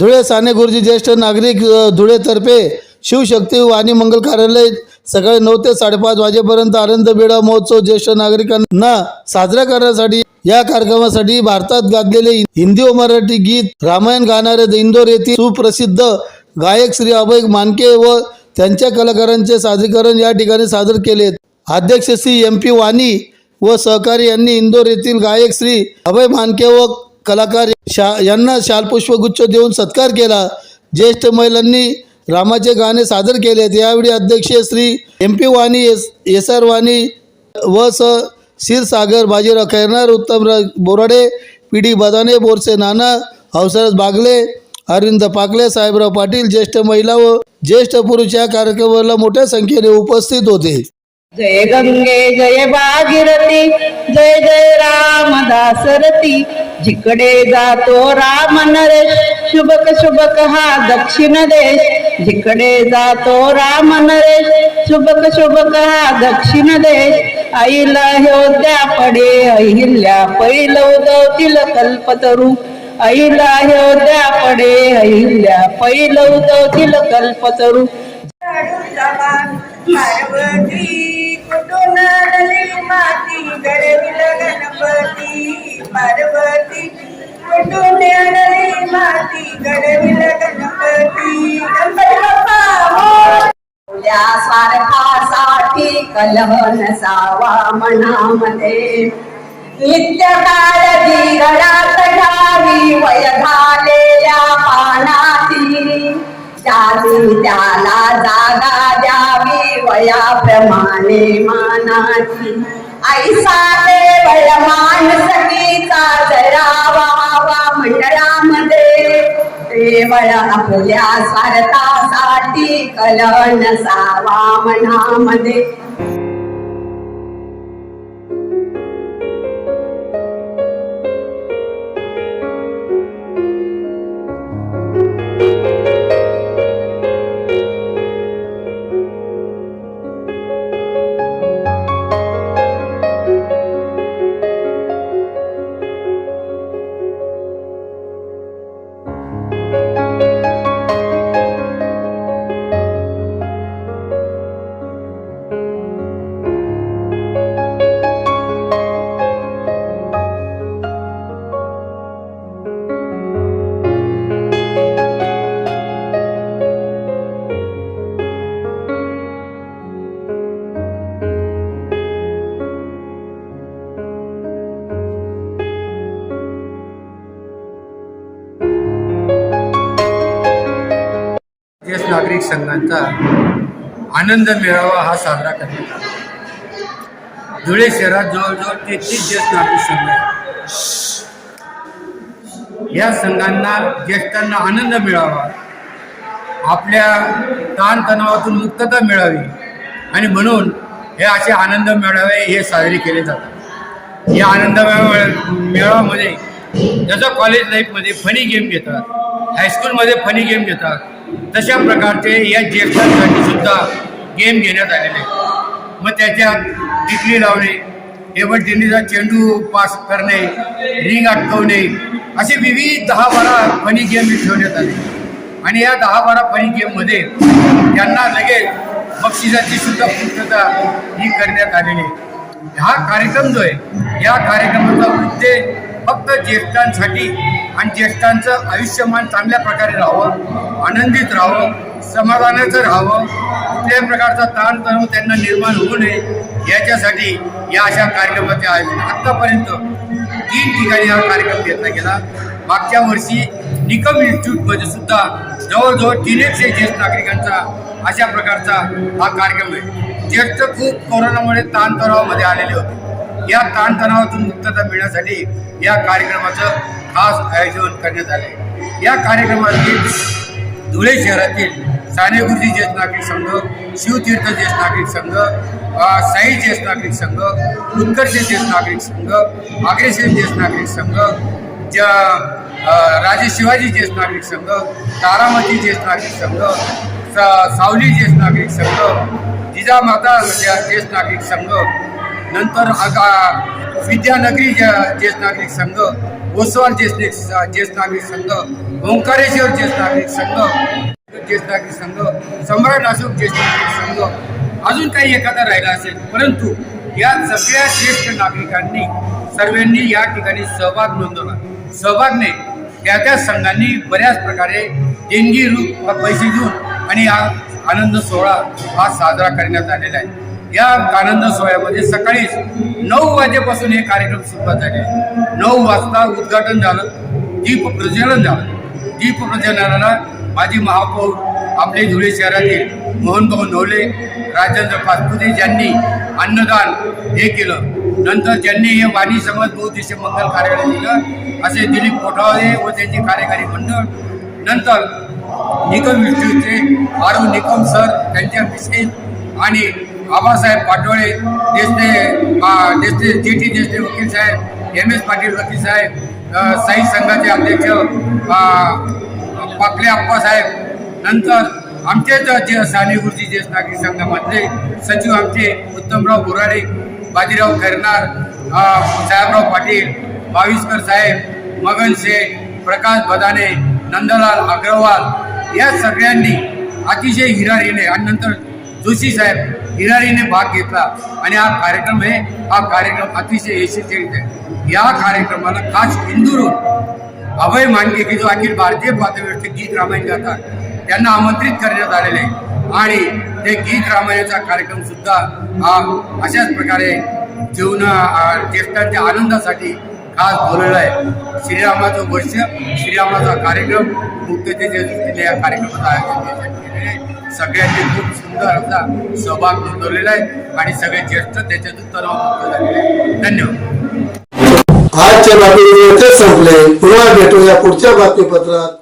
धुळे साने गुरुजी ज्येष्ठ नागरिक धुळेतर्फे शिवशक्ती वाणी मंगल कार्यालय सकाळी नऊ ते साडेपाच वाजेपर्यंत आनंद बेडा महोत्सव ज्येष्ठ नागरिकांना साजरा करण्यासाठी या कार्यक्रमासाठी भारतात गाजलेले हिंदी व मराठी गीत रामायण गाणारे इंदोर येथील सुप्रसिद्ध गायक श्री अभय मानके व त्यांच्या कलाकारांचे सादरीकरण या ठिकाणी सादर केले अध्यक्ष श्री एम पी वाणी व सहकारी यांनी इंदोर येथील गायक श्री अभय मानके व कलाकार शा यांना शालपुष्पगुच्छ देऊन सत्कार केला. ज्येष्ठ महिलांनी रामाचे गाणे सादर केलेत. यावेळी अध्यक्ष Shri M P Wani S S R Wani व स क्षीरसागर बाजीराव खैरनार उत्तमराज बोराडे पी डी बदाने बोरसे नाना हौसराज बागले अरविंद पाकले साहेबराव पाटील ज्येष्ठ महिला व ज्येष्ठ पुरुष या कार्यक्रमाला मोठ्या संख्येने उपस्थित होते. जय गंगे जय भागीरथी जय जय राम दासरथी जिकडे जातो राम नरेश शुभक शुभक हा दक्षिण देश. जिकडे जातो राम नरेश शुभक शुभक हा दक्षिण देश. आईला होत्या पडे अहिल्या पैलव दौतील कल्पतरू. आईला होत्या पडे अहिल्या पैलव दौतील कल्पतरू. पार्वती कुठून कलह नसावा मनामध्ये. नित्य काळ घरात घ्यावी वय झालेल्या पानाती. त्याची त्याला जागा द्यावी वयाप्रमाणे मानाची. ऐसा देवळ मानसकीचा जरा वावा मंडळामध्ये. केवळ आपल्या स्वार्थासाठी कलह नसावा मनामध्ये. ज्येष्ठ नागरिक संघांचा आनंद मेळावा हा साजरा करण्यात आला. धुळे शहरात जवळजवळ तेहतीस ज्येष्ठ नागरिक संघ आहेत. या संघांना ज्येष्ठांना आनंद मिळावा आपल्या ताणतणावातून मुक्तता मिळावी आणि म्हणून हे असे आनंद मेळावे हे साजरे केले जातात. या आनंद मेळाव्यामध्ये जसं कॉलेज लाईफमध्ये फनी गेम घेतात हायस्कूलमध्ये फनी गेम घेतात तशा प्रकारचे या ज्येष्ठांसाठी सुद्धा गेम घेण्यात आलेले. आहेत मग त्याच्यात टिकली लावणे टेबल टेनिसचा चेंडू पास करणे रिंग अटकवणे असे विविध दहा बारा फनी गेम ठेवण्यात आले. आणि या दहा बारा फनी गेममध्ये त्यांना लगेच बक्षिसाची सुद्धा पूर्तता ही करण्यात आलेली आहे. हा कार्यक्रम जो आहे या कार्यक्रमाचा उद्देश फक्त ज्येष्ठांसाठी आणि ज्येष्ठांचं आयुष्यमान चांगल्या प्रकारे राहावं आनंदित राहावं समाधानाचं राहावं कुठल्याही प्रकारचा ताणतणाव त्यांना निर्माण होऊ नये याच्यासाठी या अशा कार्यक्रमाचे आयोजन आत्तापर्यंत तीन ठिकाणी हा कार्यक्रम घेतला गेला. मागच्या वर्षी निकम इन्स्टिट्यूटमध्ये सुद्धा जवळजवळ तीन एकशे ज्येष्ठ नागरिकांचा अशा प्रकारचा हा कार्यक्रम आहे. ज्येष्ठ खूप कोरोनामुळे ताणतणावामध्ये आलेले होते. या ताणतणावातून मुक्तता मिळण्यासाठी या कार्यक्रमाचं खास आयोजन करण्यात आले या कार्यक्रमातील धुळे शहरातील साने गुरुजी ज्येष्ठ नागरिक संघ शिवतीर्थ ज्येष्ठ नागरिक संघ साई ज्येष्ठ नागरिक संघ उत्कर्ष ज्येष्ठ नागरिक संघ अग्रेसेन ज्येष्ठ नागरिक संघ ज्या राजे शिवाजी ज्येष्ठ नागरिक संघ तारामती ज्येष्ठ नागरिक संघ सा- सावली ज्येष्ठ नागरिक संघ जिजामाता ज्येष्ठ नागरिक संघ नंतर आगा विद्यानगरी ज्येष्ठ नागरिक संघ ओसवाल ज्येष्ठ ज्येष्ठ नागरिक संघ ओंकारेश्वर ज्येष्ठ नागरिक संघ ज्येष्ठ नागरिक संघ सम्राट अशोक ज्येष्ठ नागरिक संघ अजून काही एखादा राहिला असेल परंतु या सगळ्या ज्येष्ठ नागरिकांनी सर्वांनी या ठिकाणी सहभाग नोंदवला. सहभागने त्या त्या संघांनी बऱ्याच प्रकारे देणगी रूप पैसे देऊन आणि हा आनंद सोहळा हा साजरा करण्यात आलेला आहे. या आनंद सोहळ्यामध्ये सकाळीच नऊ वाजेपासून हे कार्यक्रम सुरुवात झाले. नऊ वाजता उद्घाटन झालं दीप प्रज्वलन झालं. दीप प्रज्वलनाला माजी महापौर आपले धुळे शहरातील मोहनभाऊ नवले राजेंद्र पाचपुते ज्यांनी अन्नदान हे केलं. नंतर ज्यांनी हे वाणी समाज बहुद्देशीय मंगल कार्यालय दिलं असे दिलीप कोठावळे व त्यांचे कार्यकारी मंडळ. नंतर निकम इन्स्टिट्यूटचे आरव निकम सर त्यांच्या विशेष आणि बाबासाहेब पाटोळे देशने आ, जे टी देशने वकील साहेब एम एस पाटील वकील साहेब साई संघाचे अध्यक्ष पाकले आप्पासाहेब नंतर आमचेच जे साने गुरुजी ज्येष्ठ नागरिक संघामधले सचिव आमचे उत्तमराव बोराडे बाजीराव खैरनार साहेबराव पाटील बावीसकर साहेब मगन शेख प्रकाश बदाने नंदलाल अग्रवाल या सगळ्यांनी अतिशय हिरारीने आणि नंतर जोशी साहेब हिरारीने भाग घेतला. आणि हा कार्यक्रम आहे हा कार्यक्रम अतिशय यशस्वी आहे. या कार्यक्रमाला खास इंदूरून अभय मानके की जो अखिल भारतीय पातळीवरचे गीत रामायण गातात त्यांना आमंत्रित करण्यात आलेले आहे. आणि ते गीत रामायणाचा कार्यक्रम सुद्धा हा अशाच प्रकारे जीवन ज्येष्ठांच्या आनंदासाठी खास बोललेला आहे. श्रीरामाचं वर्ष श्रीरामाचा कार्यक्रम मुक्ततेच्या दृष्टीने या कार्यक्रमाचं आयोजन सगळ्यांनी खूप सुंदर असा सहभाग नोंदवलेला आहे आणि सगळे ज्येष्ठ त्याच्यातून तणावमुक्त झालेले धन्यवाद. आजच्या बातमीचे संपले. पुन्हा भेटूया पुढच्या बातमीपत्रात.